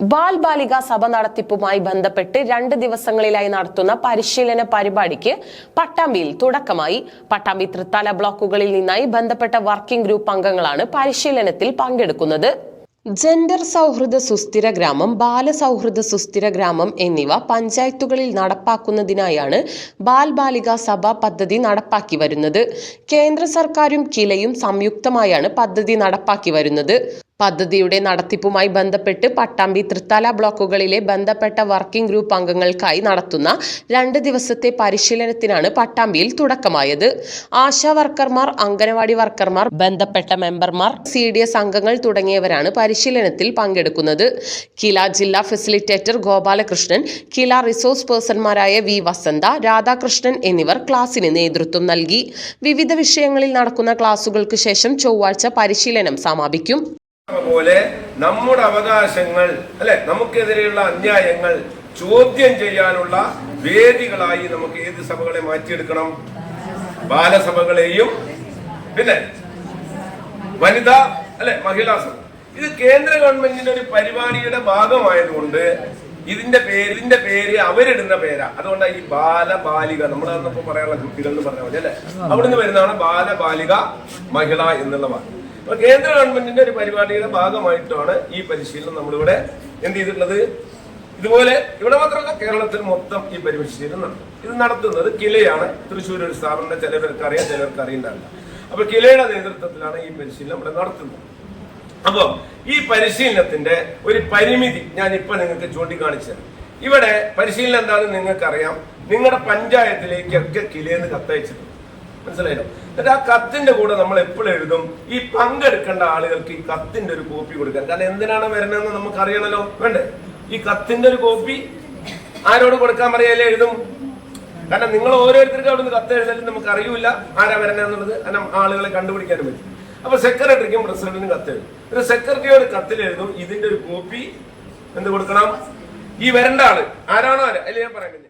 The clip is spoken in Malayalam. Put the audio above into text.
ബാൽ ബാലിക സഭ നടത്തിപ്പുമായി ബന്ധപ്പെട്ട് രണ്ട് ദിവസങ്ങളിലായി നടത്തുന്ന പരിശീലന പരിപാടിക്ക് പട്ടാമ്പിയിൽ തുടക്കമായി. പട്ടാമ്പി തൃത്താല ബ്ലോക്കുകളിൽ നിന്നായി ബന്ധപ്പെട്ട വർക്കിംഗ് ഗ്രൂപ്പ് അംഗങ്ങളാണ് പരിശീലനത്തിൽ പങ്കെടുക്കുന്നത്. ജെൻഡർ സൗഹൃദ സുസ്ഥിര ഗ്രാമം ബാലസൗഹൃദ സുസ്ഥിര ഗ്രാമം എന്നിവ പഞ്ചായത്തുകളിൽ നടപ്പാക്കുന്നതിനായാണ് ബാൽ ബാലിക സഭ പദ്ധതി നടപ്പാക്കി വരുന്നത്. കേന്ദ്ര സർക്കാരും കിലയും സംയുക്തമായാണ് പദ്ധതി നടപ്പാക്കി വരുന്നത്. പദ്ധതിയുടെ നടത്തിപ്പുമായി ബന്ധപ്പെട്ട് പട്ടാമ്പി തൃത്താല ബ്ലോക്കുകളിലെ ബന്ധപ്പെട്ട വർക്കിംഗ് ഗ്രൂപ്പ് അംഗങ്ങൾക്കായി നടത്തുന്ന രണ്ട് ദിവസത്തെ പരിശീലനത്തിനാണ് പട്ടാമ്പിയിൽ തുടക്കമായത്. ആശാ വർക്കർമാർ അംഗനവാടി വർക്കർമാർ ബന്ധപ്പെട്ട മെമ്പർമാർ സി ഡി എസ് അംഗങ്ങൾ തുടങ്ങിയവരാണ് പരിശീലനത്തിൽ പങ്കെടുക്കുന്നത്. കില ജില്ലാ ഫെസിലിറ്റേറ്റർ ഗോപാലകൃഷ്ണൻ കില റിസോഴ്സ് പേഴ്സൺമാരായ വി വസന്ത രാധാകൃഷ്ണൻ എന്നിവർ ക്ലാസിന് നേതൃത്വം നൽകി. വിവിധ വിഷയങ്ങളിൽ നടക്കുന്ന ക്ലാസുകൾക്ക് ശേഷം ചൊവ്വാഴ്ച പരിശീലനം സമാപിക്കും. പോലെ നമ്മുടെ അവകാശങ്ങൾ അല്ലെ നമുക്കെതിരെയുള്ള അന്യായങ്ങൾ ചോദ്യം ചെയ്യാനുള്ള വേദികളായി നമുക്ക് ഏത് സഭകളെ മാറ്റിയെടുക്കണം? ബാലസഭകളെയും പിന്നെ വനിതാ അല്ലെ മഹിളാ സഭ. ഇത് കേന്ദ്ര ഗവൺമെന്റിന്റെ ഒരു പരിപാടിയുടെ ഭാഗമായതുകൊണ്ട് ഇതിന്റെ പേര് ഇതിന്റെ പേര് അവരിടുന്ന പേരാ. അതുകൊണ്ടാണ് ഈ ബാലബാലിക നമ്മൾ അന്നപ്പോ പറയാനുള്ള കുട്ടികൾ എന്ന് പറഞ്ഞാൽ മതി അല്ലെ? അവിടുന്ന് വരുന്നതാണ് ബാലബാലിക മഹിള എന്നുള്ള വാക്ക്. അപ്പൊ കേന്ദ്ര ഗവൺമെന്റിന്റെ ഒരു പരിപാടിയുടെ ഭാഗമായിട്ടാണ് ഈ പരിശീലനം നമ്മളിവിടെ എന്ത് ചെയ്തിട്ടുള്ളത്? ഇതുപോലെ ഇവിടെ മാത്രമല്ല കേരളത്തിൽ മൊത്തം ഈ പരിശീലനം നടത്തും ഇത് നടത്തുന്നത് കിലയാണ്. തൃശ്ശൂർ ഒരു സ്ഥാപനം ചിലവർക്ക് അറിയാം ചിലവർക്ക് അറിയണ്ടാവില്ല അപ്പൊ കിലയുടെ നേതൃത്വത്തിലാണ് ഈ പരിശീലനം ഇവിടെ നടത്തുന്നത്. അപ്പോ ഈ പരിശീലനത്തിന്റെ ഒരു പരിമിതി ഞാൻ ഇപ്പൊ നിങ്ങൾക്ക് ചൂണ്ടിക്കാണിച്ചത്. ഇവിടെ പരിശീലനം എന്താണെന്ന് നിങ്ങൾക്കറിയാം. നിങ്ങളുടെ പഞ്ചായത്തിലേക്കൊക്കെ കിലയെന്ന് കത്തയച്ചിട്ടുണ്ട്. മനസ്സിലായല്ലോ? എന്നിട്ട് ആ കത്തിന്റെ കൂടെ നമ്മൾ എപ്പോഴും എഴുതും ഈ പങ്കെടുക്കേണ്ട ആളുകൾക്ക് ഈ കത്തിന്റെ ഒരു കോപ്പി കൊടുക്കാൻ. കാരണം എന്തിനാണ് വരുന്നതെന്ന് നമുക്ക് അറിയണല്ലോ വേണ്ടേ? ഈ കത്തിന്റെ ഒരു കോപ്പി ആരോട് കൊടുക്കാൻ പറയല്ലേ എഴുതും? കാരണം നിങ്ങൾ ഓരോരുത്തർക്കും അവിടുന്ന് കത്ത് എഴുതാലും നമുക്ക് അറിയില്ല ആരാ വരണെന്നുള്ളത് കാരണം ആളുകളെ കണ്ടുപിടിക്കാനും പറ്റും. അപ്പൊ സെക്രട്ടറിക്കും പ്രസിഡന്റിനും കത്ത് എഴുതും. ഒരു സെക്രട്ടറിയോട് കത്തിൽ എഴുതും ഇതിന്റെ ഒരു കോപ്പി എന്ത് കൊടുക്കണം? ഈ വരണ്ട ആൾ. ആരാണോ ആരാ? അല്ലെ ഞാൻ പറയുന്നത്